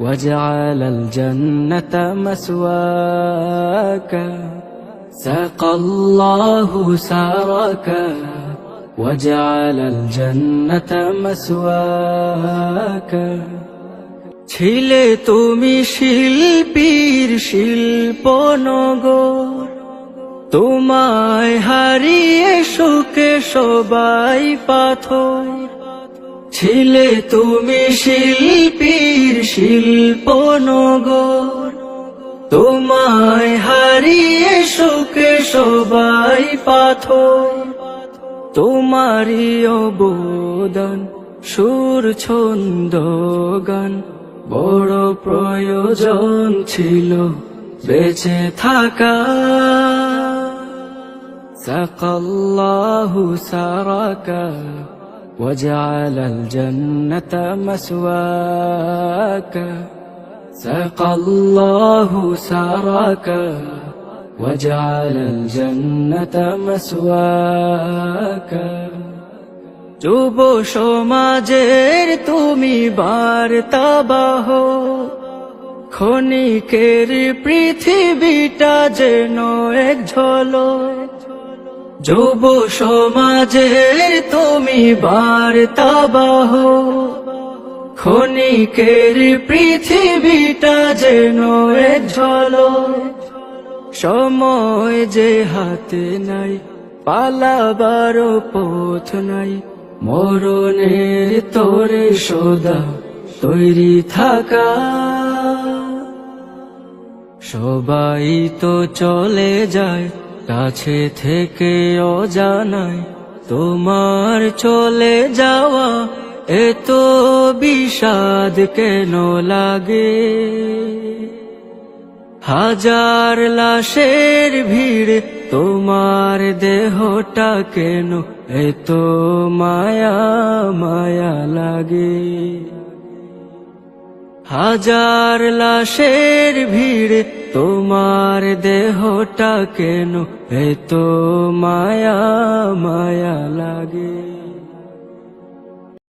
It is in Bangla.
وجعل الجنة مسواك سقى الله سراك وجعل الجنة مسواك ছিলে তুমি শিল্পীর শিল্পনগর তোমায় হারিয়ে সুখে সবাই পাথর ছিলে তুমি শিল্পীর শিল্পনগর। তোমায় হারিয়ে সুখে সবাই পাথর। তোমারই অবদান সুর ছন্দ গান। বড় প্রয়োজন ছিল বেঁচে থাকা। সাকাল্লাহু সারাকা وجعل الجنة مسواك سقى الله سراك وجعل الجنة مسواك যুব সমাজের তুমি বার্তাবাহ ক্ষণিকের পৃথিবীটা যেন এক ঝলক যুব সমাজের তুমি বার্তাবাহ। ক্ষণিকের পৃথিবীটা যেন ঝলক সময় যে হাতে নাই, পালাবার পথ নাই, মরণের তোরে সদা তৈরি থাকা। সবাই তো চলে যায় কাছে থেকে অজানায় তোমার চলে যাওয়া এত বিষাদ কেন লাগে? হাজার লাশের ভিড় তোমার দেহটা কেন এত মায়া মায়া লাগে? হাজার লাশের ভিড় তোমার দেহটা কেন এত মায়া মায়া লাগে?